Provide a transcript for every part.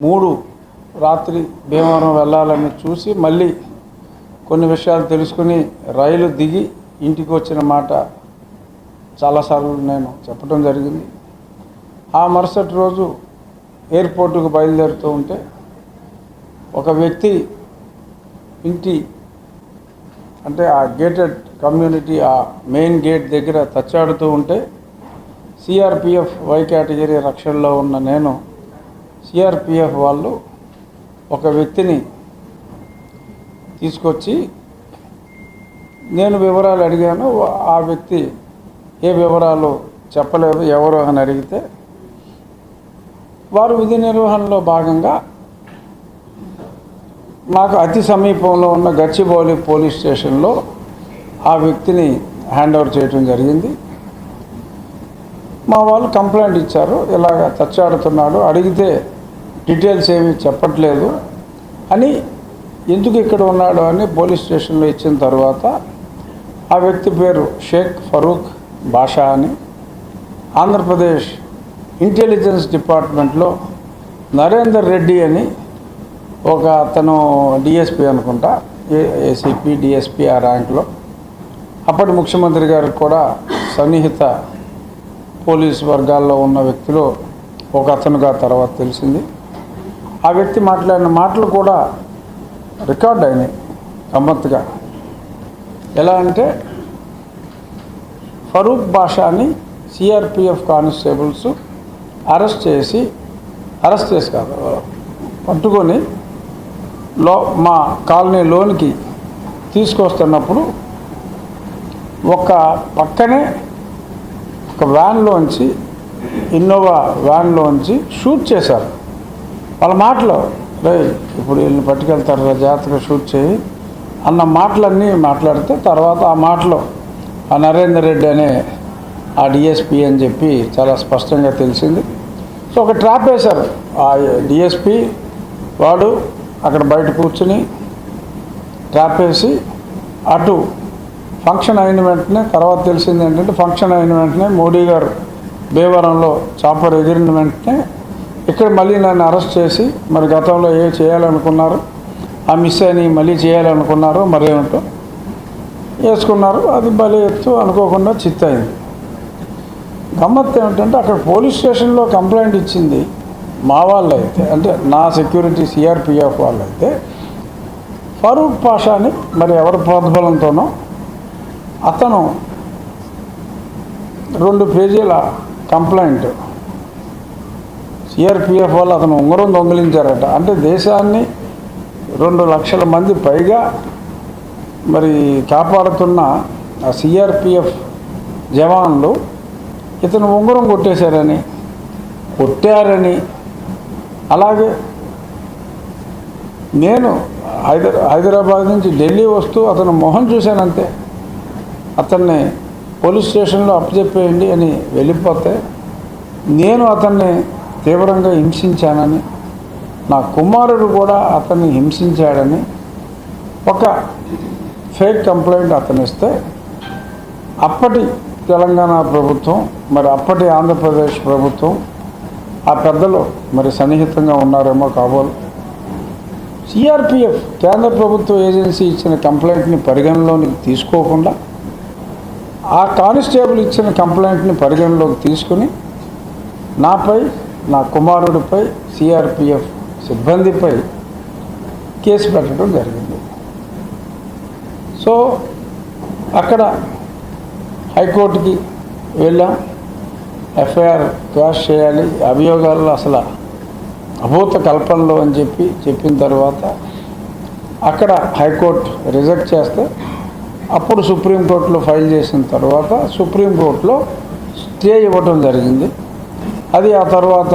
మూడు రాత్రి భీమవరం వెళ్ళాలని చూసి మళ్ళీ కొన్ని విషయాలు తెలుసుకుని రైలు దిగి ఇంటికి వచ్చిన మాట చాలాసార్లు నేను చెప్పడం జరిగింది. ఆ మరుసటి రోజు ఎయిర్పోర్టుకు బయలుదేరుతూ ఉంటే ఒక వ్యక్తి ఇంటి అంటే ఆ గేటెడ్ కమ్యూనిటీ ఆ మెయిన్ గేట్ దగ్గర తచ్చాడుతూ ఉంటే సిఆర్పిఎఫ్ వై కేటగిరీ రక్షణలో ఉన్న నేను సిఆర్పిఎఫ్ వాళ్ళు ఒక వ్యక్తిని తీసుకొచ్చి నేను వివరాలు అడిగాను ఆ వ్యక్తి ఏ వివరాలు చెప్పలేదు ఎవరు అని అడిగితే వారు విధి నిర్వహణలో భాగంగా నాకు అతి సమీపంలో ఉన్న గచ్చిబౌలి పోలీస్ స్టేషన్లో ఆ వ్యక్తిని హ్యాండ్ ఓవర్ చేయడం జరిగింది. మా వాళ్ళు కంప్లైంట్ ఇచ్చారు. ఇలాగ తచ్చాడుతున్నాడు అడిగితే డీటెయిల్స్ ఏమీ చెప్పట్లేదు అని ఎందుకు ఇక్కడ ఉన్నాడు అని పోలీస్ స్టేషన్లో ఇచ్చిన తర్వాత ఆ వ్యక్తి పేరు షేక్ ఫరూక్ బాషా అని ఆంధ్రప్రదేశ్ ఇంటెలిజెన్స్ డిపార్ట్మెంట్లో నరేందర్ రెడ్డి అని ఒక అతను డిఎస్పి అనుకుంటా ఏసీపీ డిఎస్పి ఆ ర్యాంక్లో. అప్పటి ముఖ్యమంత్రి గారికి కూడా సన్నిహిత పోలీస్ వర్గాల్లో ఉన్న వ్యక్తిలో ఒక అతనుగా తర్వాత తెలిసింది. ఆ వ్యక్తి మాట్లాడిన మాటలు కూడా రికార్డ్ అయినాయి గమ్మత్తుగా. ఎలా అంటే ఫరూక్ బాషాని సిఆర్పిఎఫ్ కానిస్టేబుల్స్ అరెస్ట్ చేసి అరెస్ట్ చేసి కాదు పట్టుకొని లో మా కాలనీ లోనికి తీసుకొస్తున్నప్పుడు ఒక పక్కనే ఒక వ్యాన్లోంచి ఇన్నోవా వ్యాన్లోంచి షూట్ చేశారు. వాళ్ళ మాటలు రే ఇప్పుడు వీళ్ళని పట్టుకెళ్తారు రా, జాగ్రత్తగా షూట్ చేయి అన్న మాటలన్నీ మాట్లాడితే తర్వాత ఆ మాటలు ఆ నరేందర్ రెడ్డి అనే ఆ డిఎస్పి అని చెప్పి చాలా స్పష్టంగా తెలిసింది. సో ఒక ట్రాప్ వేశారు. ఆ డిఎస్పి వాడు అక్కడ బయట కూర్చుని ట్రాప్ వేసి అటు ఫంక్షన్ అయిన వెంటనే తర్వాత తెలిసింది ఏంటంటే ఫంక్షన్ అయిన వెంటనే మోడీ గారు భీవరంలో చాపర్ ఎగిరిన వెంటనే ఇక్కడ మళ్ళీ నన్ను అరెస్ట్ చేసి మరి గతంలో ఏ చేయాలనుకున్నారు ఆ మిస్ అని మళ్ళీ చేయాలనుకున్నారు మరేమిటో వేసుకున్నారు. అది బలి ఎత్తు అనుకోకుండా చిత్తయింది గమ్మత్ ఏమిటంటే అక్కడ పోలీస్ స్టేషన్లో కంప్లైంట్ ఇచ్చింది మా వాళ్ళు అయితే అంటే నా సెక్యూరిటీ సిఆర్పిఎఫ్ వాళ్ళు అయితే ఫరూక్ పాషాని మరి ఎవరి ప్రోద్బలంతోనో అతను రెండు పేజీల కంప్లైంట్. సిఆర్పిఎఫ్ వాళ్ళు అతను ఉంగరం దొంగిలించారట. అంటే దేశాన్ని రెండు లక్షల మంది పైగా మరి కాపాడుతున్న ఆ సిఆర్పిఎఫ్ జవాన్లు ఇతను ఉంగరం కొట్టేశారని కొట్టారని. అలాగే నేను హైదరా హైదరాబాద్ నుంచి ఢిల్లీ వస్తూ అతను మొహం చూశానంతే. అతన్ని పోలీస్ స్టేషన్లో అప్పచెప్పేయండి అని వెళ్ళిపోతే నేను అతన్ని తీవ్రంగా హింసించానని నా కుమారుడు కూడా అతన్ని హింసించాడని ఒక ఫేక్ కంప్లైంట్ అతను ఇస్తే అప్పటి తెలంగాణ ప్రభుత్వం మరి అప్పటి ఆంధ్రప్రదేశ్ ప్రభుత్వం ఆ పెద్దలు మరి సన్నిహితంగా ఉన్నారేమో కాబోలు. సిఆర్పిఎఫ్ కేంద్ర ప్రభుత్వ ఏజెన్సీ ఇచ్చిన కంప్లైంట్ని పరిగణలోనికి తీసుకోకుండా ఆ కానిస్టేబుల్ ఇచ్చిన కంప్లైంట్ని పరిగణలోకి తీసుకుని నాపై నా కుమారుడిపై సిఆర్పిఎఫ్ సిబ్బందిపై కేసు పెట్టడం జరిగింది. సో అక్కడ హైకోర్టుకి వెళ్ళాం. ఎఫ్ఐఆర్ క్వాష్ చేయాలి. అభియోగాల్లో అసలు అభూత కల్పనలో అని చెప్పి చెప్పిన తర్వాత అక్కడ హైకోర్టు రిజెక్ట్ చేస్తే అప్పుడు సుప్రీంకోర్టులో ఫైల్ చేసిన తర్వాత సుప్రీంకోర్టులో స్టే ఇవ్వటం జరిగింది. అది ఆ తర్వాత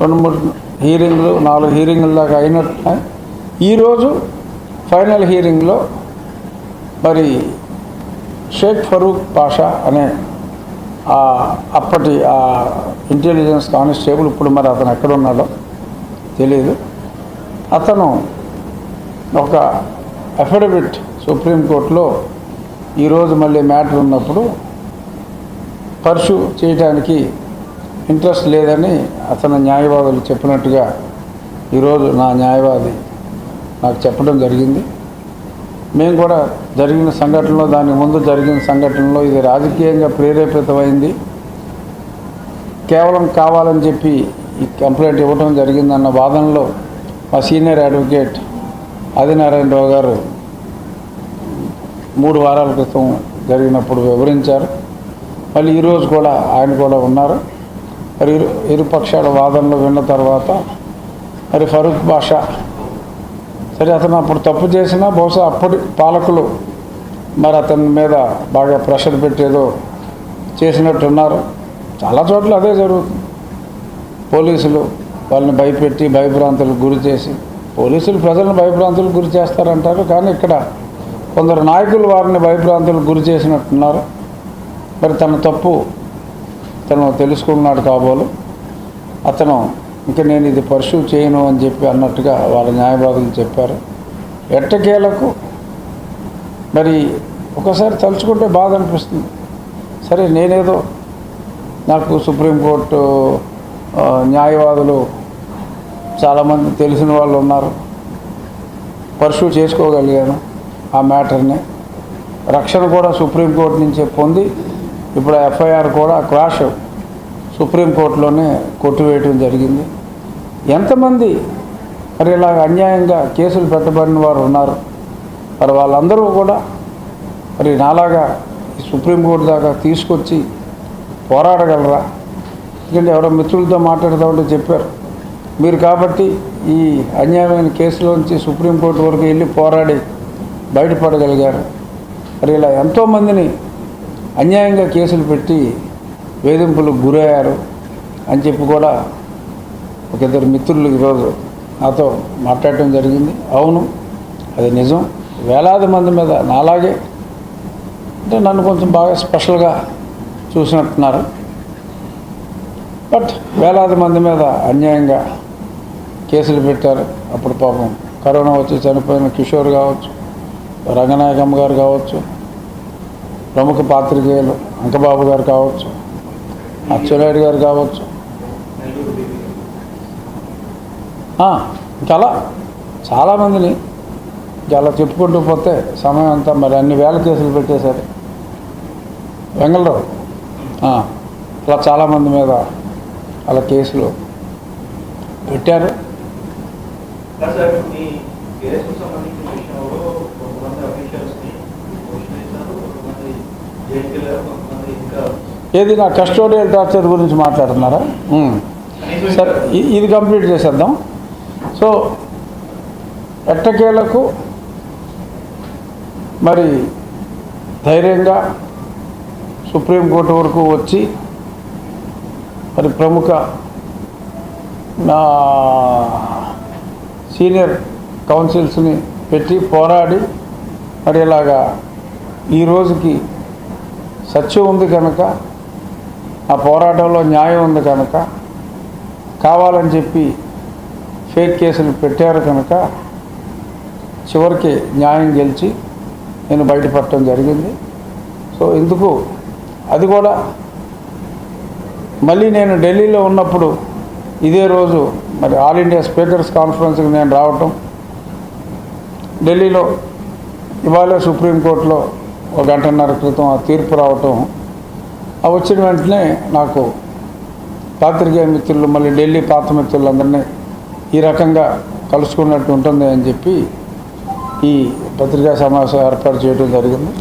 రెండు మూడు హీరింగ్లు నాలుగు హీరింగ్ల దాకా అయినట్టు. ఈరోజు ఫైనల్ హీరింగ్లో మరి షేక్ ఫరూక్ పాషా అనే అప్పటి ఆ ఇంటెలిజెన్స్ కానిస్టేబుల్ ఇప్పుడు మరి అతను ఎక్కడ ఉన్నాడో తెలియదు అతను ఒక అఫిడవిట్ సుప్రీంకోర్టులో ఈరోజు మళ్ళీ మ్యాటర్ ఉన్నప్పుడు పర్షు చేయడానికి ఇంట్రెస్ట్ లేదని అతను న్యాయవాదులు చెప్పినట్టుగా ఈరోజు నా న్యాయవాది నాకు చెప్పడం జరిగింది. మేము కూడా జరిగిన సంఘటనలో దాని ముందు జరిగిన సంఘటనలో ఇది రాజకీయంగా ప్రేరేపితమైంది. కేవలం కావాలని చెప్పి ఈ కంప్లైంట్ ఇవ్వడం జరిగిందన్న వాదనలో మా సీనియర్ అడ్వకేట్ ఆదినారాయణరావు గారు మూడు వారాల క్రితం జరిగినప్పుడు వివరించారు. మళ్ళీ ఈరోజు కూడా ఆయన కూడా ఉన్నారు. మరి ఇరు ఇరుపక్షాల వాదనలు విన్న తర్వాత మరి ఫరూక్ బాషా సరే అతను అప్పుడు తప్పు చేసినా బహుశా అప్పటి పాలకులు మరి అతని మీద బాగా ప్రెషర్ పెట్టేదో చేసినట్టున్నారు. చాలా చోట్ల అదే జరుగుతుంది. పోలీసులు వాళ్ళని భయపెట్టి భయభ్రాంతులకు గురి చేసి పోలీసులు ప్రజలను భయభ్రాంతులకు గురి చేస్తారంటారు. కానీ ఇక్కడ కొందరు నాయకులు వారిని భయభ్రాంతులకు గురి చేసినట్టున్నారు. మరి తన తప్పు తను తెలుసుకున్నాడు కాబోలు. అతను ఇంకా నేను ఇది పర్సూ చేయను అని చెప్పి అన్నట్టుగా వాళ్ళ న్యాయవాదులు చెప్పారు. ఎట్టకేలకు? మరి ఒకసారి తలుచుకుంటే బాధ అనిపిస్తుంది. సరే నేనేదో నాకు సుప్రీంకోర్టు న్యాయవాదులు చాలామంది తెలిసిన వాళ్ళు ఉన్నారు. పర్సూ చేసుకోగలిగాను. ఆ మ్యాటర్ని. రక్షణ కూడా సుప్రీంకోర్టు నుంచే పొంది ఇప్పుడు ఎఫ్ఐఆర్ కూడా క్రాష్ సుప్రీంకోర్టులోనే కొట్టివేయటం జరిగింది. ఎంతమంది మరి ఇలాగ అన్యాయంగా కేసులు పెట్టబడిన వారు ఉన్నారు? మరి వాళ్ళందరూ కూడా మరి నాలాగా సుప్రీంకోర్టు దాకా తీసుకొచ్చి పోరాడగలరా? ఎందుకంటే ఎవరో మిత్రులతో మాట్లాడదామంటే చెప్పారు. మీరు కాబట్టి ఈ అన్యాయమైన కేసులోంచి సుప్రీంకోర్టు వరకు వెళ్ళి పోరాడి బయటపడగలిగారు. మరి ఇలా ఎంతోమందిని అన్యాయంగా కేసులు పెట్టి వేధింపులకు గురయ్యారు అని చెప్పి కూడా ఒక ఇద్దరు మిత్రులు ఈరోజు నాతో మాట్లాడటం జరిగింది. అవును అది నిజం. వేలాది మంది మీద నాలాగే అంటే నన్ను కొంచెం బాగా స్పెషల్గా చూసినట్టున్నారు. బట్ వేలాది మంది మీద అన్యాయంగా కేసులు పెట్టారు. అప్పుడు పాపం కరోనా వచ్చి చనిపోయిన కిషోర్ కావచ్చు రంగనాయకమ్మ గారు కావచ్చు ప్రముఖ పాత్రికేయులు అంకబాబు గారు కావచ్చు అచ్చెన్నాయుడు గారు కావచ్చు. ఆ, చాలామందిని ఇంకా అలా చెప్పుకుంటూ పోతే సమయం అంతా మరి అన్ని వేల కేసులు పెట్టేశారు. వెంగళరావు అలా ఇలా చాలామంది మీద అలా కేసులు పెట్టారు సార్ సార్ మీ కేసుకు సంబంధించిన విషయంలో కొంతమంది అఫీషియల్స్ని క్వశ్చన్ చేశారు కొంతమంది జైలుకి వెళ్ళారు కొంతమంది ఇంకా ఏది నా కస్టోడియల్ టార్చర్ గురించి మాట్లాడుతున్నారా. సరే ఇది కంప్లీట్ చేసేద్దాం సో ఎట్టకేలకు మరి ధైర్యంగా సుప్రీంకోర్టు వరకు వచ్చి మరి ప్రముఖ నా సీనియర్ కౌన్సిల్స్ని పెట్టి పోరాడి మరి ఇలాగా ఈ రోజుకి సత్యం ఉంది కనుక ఆ పోరాటంలో న్యాయం ఉంది కనుక కావాలని చెప్పి ఫేక్ కేసులు పెట్టారు కనుక చివరికి న్యాయం గెలిచి నేను బయటపడటం జరిగింది. సో ఇందుకు అది కూడా మళ్ళీ నేను ఢిల్లీలో ఉన్నప్పుడు ఇదే రోజు మరి ఆల్ ఇండియా స్పీకర్స్ కాన్ఫరెన్స్కి నేను రావటం ఢిల్లీలో ఇవాళ సుప్రీంకోర్టులో ఒక గంటన్నర క్రితం ఆ తీర్పు రావటం ఆ వచ్చిన వెంటనే నాకు పాత్రికేయ మిత్రులు మళ్ళీ ఢిల్లీ పాత మిత్రులందరినీ ఈ రకంగా కలుసుకున్నట్టు ఉంటుంది అని చెప్పి ఈ పత్రికా సమావేశం ఏర్పాటు చేయడం జరిగింది.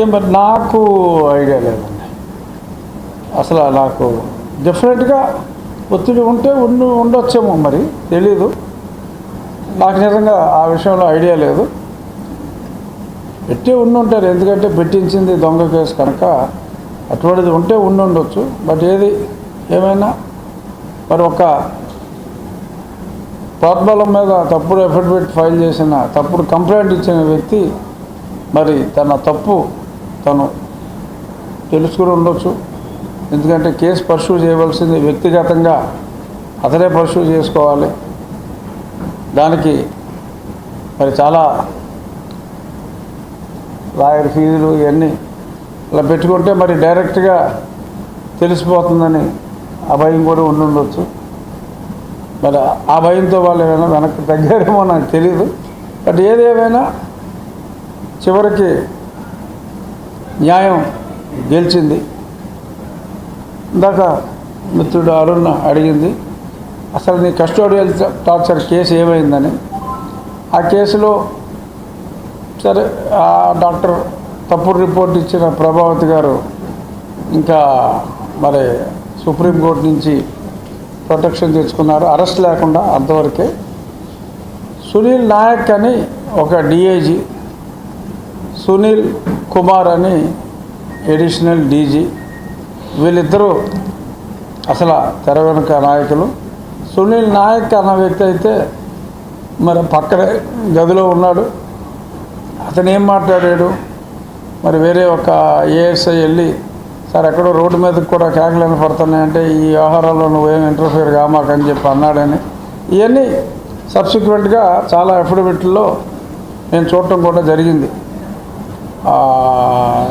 ఏం మరి నాకు ఐడియా లేదండి అసలు నాకు డెఫినెట్గా ఒత్తిడి ఉంటే ఉండి ఉండొచ్చేమో మరి తెలీదు. నాకు నిజంగా ఆ విషయంలో ఐడియా లేదు. పెట్టే ఉండి ఉంటారు ఎందుకంటే పెట్టించింది దొంగ కేసు కనుక అటువంటిది ఉంటే ఉండి ఉండొచ్చు. బట్ ఏది ఏమైనా మరి ఒక ప్రోద్బలం మీద తప్పుడు అఫిడవిట్ ఫైల్ చేసిన తప్పుడు కంప్లైంట్ ఇచ్చిన వ్యక్తి మరి తన తప్పు తను తెలుసుకుని ఉండొచ్చు. ఎందుకంటే కేసు పర్సూ చేయవలసింది వ్యక్తిగతంగా అతనే పర్సూ చేసుకోవాలి. దానికి మరి చాలా లాయర్ ఫీజులు ఇవన్నీ ఇలా పెట్టుకుంటే మరి డైరెక్ట్గా తెలిసిపోతుందని ఆ భయం కూడా ఉండుండొచ్చు. మరి ఆ భయంతో వాళ్ళు ఏమైనా వెనక్కి తగ్గారేమో నాకు తెలియదు బట్ ఏదేమైనా చివరికి న్యాయం గెలిచింది. ఇందాక మిత్రుడు అరుణ్ అడిగింది అసలు నీ కస్టోడియల్ టార్చర్ కేసు ఏమైందని? ఆ కేసులో సరే ఆ డాక్టర్ తప్పుడు రిపోర్ట్ ఇచ్చిన ప్రభావతి గారు ఇంకా మరి సుప్రీంకోర్టు నుంచి ప్రొటెక్షన్ తెచ్చుకున్నారు. అరెస్ట్ లేకుండా అంతవరకే. సునీల్ నాయక్ అని ఒక డిఐజీ సునీల్ కుమార్ అని ఎడిషనల్ డీజీ వీళ్ళిద్దరూ అసలు తెర వెనుక నాయకులు. సునీల్ నాయక్ అన్న వ్యక్తి అయితే మరి పక్కనే గదిలో ఉన్నాడు. అతను ఏం మాట్లాడాడు? మరి వేరే ఒక ఏఎస్ఐ వెళ్ళి సార్ ఎక్కడో రోడ్డు మీదకి కూడా కేకలను పడుతున్నాయంటే ఈ వ్యవహారాల్లో నువ్వేం ఇంటర్ఫియర్ కామాకని చెప్పి అన్నాడని. ఇవన్నీ సబ్సిక్వెంట్గా చాలా అఫిడవిట్లో నేను చూడటం కూడా జరిగింది.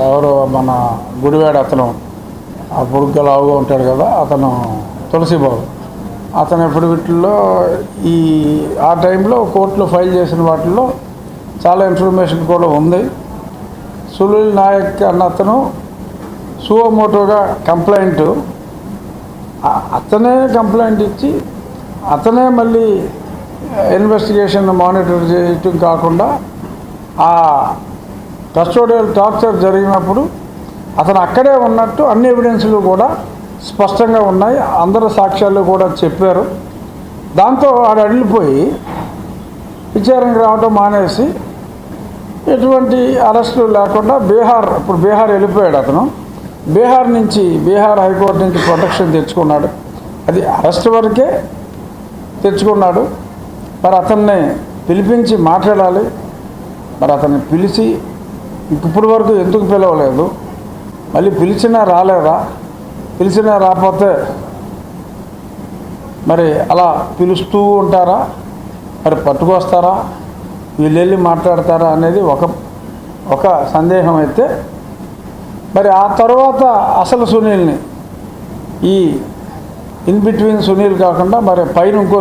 ఎవరు మన గుడివాడ అతను. ఆ పొడుగ్గా లావుగా ఉంటాడు కదా అతను తులసిబాబు అతను ఎప్పుడు వీటిల్లో ఈ ఆ టైంలో కోర్టులో ఫైల్ చేసిన వాటిల్లో చాలా ఇన్ఫర్మేషన్ కూడా ఉంది. సునీల్ నాయక్ అన్న అతను సువమోటోగా కంప్లైంట్ అతనే కంప్లైంట్ ఇచ్చి అతనే మళ్ళీ ఇన్వెస్టిగేషన్ మానిటర్ చేయటం కాకుండా ఆ కస్టోడియల్ టార్చర్ జరిగినప్పుడు అతను అక్కడే ఉన్నట్టు అన్ని ఎవిడెన్స్లు కూడా స్పష్టంగా ఉన్నాయి. అందరు సాక్ష్యాలు కూడా చెప్పారు. దాంతో ఆడ అడిగిపోయి విచారణకు రావడం మానేసి ఎటువంటి అరెస్టులు లేకుండా బీహార్ ఇప్పుడు బీహార్ వెళ్ళిపోయాడు అతను. బీహార్ నుంచి బీహార్ హైకోర్టు నుంచి ప్రొటెక్షన్ తెచ్చుకున్నాడు. అది అరెస్ట్ వరకే తెచ్చుకున్నాడు. మరి అతన్ని పిలిపించి మాట్లాడాలి. మరి అతన్ని పిలిచి ఇప్పటి వరకు ఎందుకు పిలవలేదు? మళ్ళీ పిలిచినా రాలేదా? పిలిచినా రాకపోతే మరి అలా పిలుస్తూ ఉంటారా? మరి పట్టుకొస్తారా? వీళ్ళు వెళ్ళి మాట్లాడతారా అనేది ఒక ఒక సందేహం అయితే మరి ఆ తర్వాత అసలు సునీల్ని ఈ ఇన్ బిట్వీన్ సునీల్ కాకుండా మరి పైన ఇంకో